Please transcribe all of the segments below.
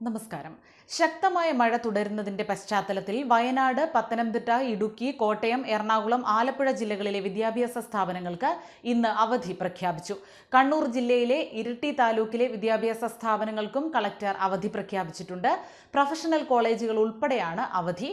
നമസ്കാരം. ശക്തമായ മഴ തുടരുന്നതിന്റെ പശ്ചാത്തലത്തിൽ വയനാട് പത്തനംതിട്ട ഇടുക്കി കോട്ടയം എറണാകുളം ആലപ്പുഴ ജില്ലകളിലെ വിദ്യാഭ്യാസ സ്ഥാപനങ്ങൾക്ക് ഇന്ന് അവധി പ്രഖ്യാപിച്ചു. കണ്ണൂർ ജില്ലയിലെ ഇരിട്ടി താലൂക്കിലെ വിദ്യാഭ്യാസ സ്ഥാപനങ്ങൾക്കും കളക്ടർ അവധി പ്രഖ്യാപിച്ചിട്ടുണ്ട്. പ്രൊഫഷണൽ കോളേജുകൾ ഉൾപ്പെടെയാണ് അവധി.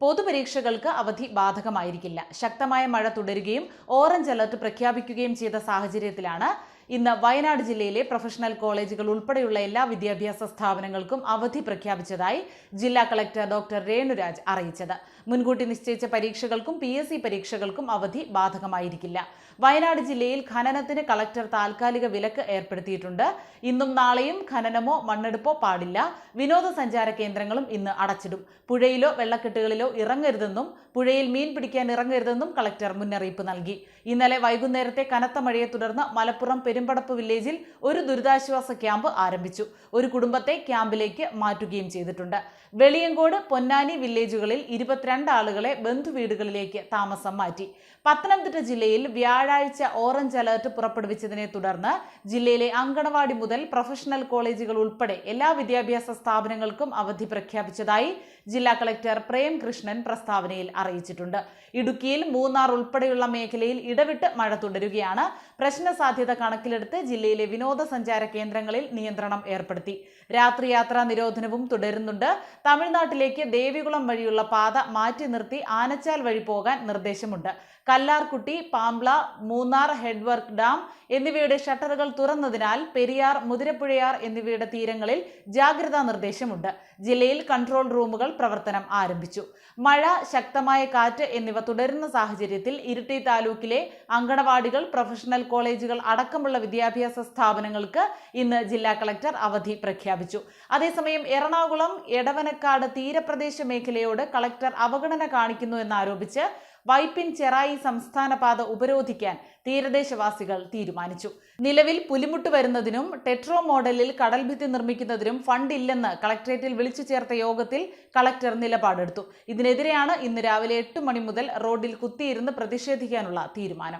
പൊതുപരീക്ഷകൾക്ക് അവധി ബാധകമായിരിക്കില്ല. ശക്തമായ മഴ തുടരുകയും ഓറഞ്ച് അലർട്ട് പ്രഖ്യാപിക്കുകയും ചെയ്ത സാഹചര്യത്തിലാണ് ഇന്ന് വയനാട് ജില്ലയിലെ പ്രൊഫഷണൽ കോളേജുകൾ ഉൾപ്പെടെയുള്ള എല്ലാ വിദ്യാഭ്യാസ സ്ഥാപനങ്ങൾക്കും അവധി പ്രഖ്യാപിച്ചതായി ജില്ലാ കളക്ടർ ഡോക്ടർ രേണുരാജ് അറിയിച്ചത്. മുൻകൂട്ടി നിശ്ചയിച്ച പരീക്ഷകൾക്കും പി പരീക്ഷകൾക്കും അവധി ബാധകമായിരിക്കില്ല. വയനാട് ജില്ലയിൽ ഖനനത്തിന് കളക്ടർ താൽക്കാലിക വിലക്ക് ഏർപ്പെടുത്തിയിട്ടുണ്ട്. ഇന്നും നാളെയും ഖനനമോ മണ്ണെടുപ്പോ പാടില്ല. വിനോദസഞ്ചാര കേന്ദ്രങ്ങളും ഇന്ന് അടച്ചിടും. പുഴയിലോ വെള്ളക്കെട്ടുകളിലോ ഇറങ്ങരുതെന്നും പുഴയിൽ മീൻ പിടിക്കാൻ ഇറങ്ങരുതെന്നും കളക്ടർ മുന്നറിയിപ്പ് നൽകി. ഇന്നലെ വൈകുന്നേരത്തെ കനത്ത മഴയെ തുടർന്ന് മലപ്പുറം പെരുമ്പടപ്പ് വില്ലേജിൽ ഒരു ദുരിതാശ്വാസ ക്യാമ്പ് ആരംഭിച്ചു. ഒരു കുടുംബത്തെ ക്യാമ്പിലേക്ക് മാറ്റുകയും ചെയ്തിട്ടുണ്ട്. വെളിയങ്കോട് പൊന്നാനി വില്ലേജുകളിൽ ഇരുപത്തിരണ്ട് ആളുകളെ ബന്ധുവീടുകളിലേക്ക് താമസം മാറ്റി. പത്തനംതിട്ട ജില്ലയിൽ വ്യാഴാഴ്ച ഓറഞ്ച് അലേർട്ട് പുറപ്പെടുവിച്ചതിനെ തുടർന്ന് ജില്ലയിലെ അങ്കണവാടി മുതൽ പ്രൊഫഷണൽ കോളേജുകൾ ഉൾപ്പെടെ എല്ലാ വിദ്യാഭ്യാസ സ്ഥാപനങ്ങൾക്കും അവധി പ്രഖ്യാപിച്ചതായി ജില്ലാ കളക്ടർ പ്രേം കൃഷ്ണൻ പ്രസ്താവനയിൽ അറിയിച്ചിട്ടുണ്ട്. ഇടുക്കിയിൽ മൂന്നാർ ഉൾപ്പെടെയുള്ള മേഖലയിൽ ഇടവിട്ട് മഴ തുടരുകയാണ്. പ്രശ്ന സാധ്യത കണക്കിലെടുത്ത് ജില്ലയിലെ വിനോദസഞ്ചാര കേന്ദ്രങ്ങളിൽ നിയന്ത്രണം ഏർപ്പെടുത്തി. രാത്രി യാത്രാ നിരോധനവും തുടരുന്നുണ്ട്. തമിഴ്നാട്ടിലേക്ക് ദേവികുളം വഴിയുള്ള പാത മാറ്റി നിർത്തി ആനച്ചാൽ വഴി പോകാൻ നിർദ്ദേശമുണ്ട്. കല്ലാർകുട്ടി പാംബ്ല മൂന്നാർ ഹെഡ്വർക്ക് ഡാം എന്നിവയുടെ ഷട്ടറുകൾ തുറന്നതിനാൽ പെരിയാർ മുതിരപ്പുഴയാർ എന്നിവയുടെ തീരങ്ങളിൽ ജാഗ്രതാ നിർദ്ദേശമുണ്ട്. ജില്ലയിൽ കൺട്രോൾ റൂമുകൾ പ്രവർത്തനം ആരംഭിച്ചു. മഴ ശക്തമായ കാറ്റ് എന്നിവ തുടരുന്ന സാഹചര്യത്തിൽ ഇരിട്ടി താലൂക്കിലെ അങ്കണവാടികൾ പ്രൊഫഷണൽ കോളേജുകൾ അടക്കമുള്ള വിദ്യാഭ്യാസ സ്ഥാപനങ്ങൾക്ക് ഇന്ന് ജില്ലാ കളക്ടർ അവധി പ്രഖ്യാപിച്ചു. അതേസമയം എറണാകുളം എടവനക്കാട് തീരപ്രദേശ മേഖലയോട് കളക്ടർ അവഗണന കാണിക്കുന്നു എന്നാരോപിച്ച് വൈപ്പിൻ ചെറായി സംസ്ഥാന പാത ഉപരോധിക്കാൻ തീരദേശവാസികൾ തീരുമാനിച്ചു. നിലവിൽ പുലിമുട്ട് വരുന്നതിനും ടെട്രോ മോഡലിൽ കടൽഭിത്തി നിർമ്മിക്കുന്നതിനും ഫണ്ട് ഇല്ലെന്ന് കളക്ടറേറ്റിൽ വിളിച്ചു ചേർത്ത യോഗത്തിൽ കളക്ടർ നിലപാടെടുത്തു. ഇതിനെതിരെയാണ് ഇന്ന് രാവിലെ എട്ട് മണി മുതൽ റോഡിൽ കുത്തിയിരുന്ന് പ്രതിഷേധിക്കാനുള്ള തീരുമാനം.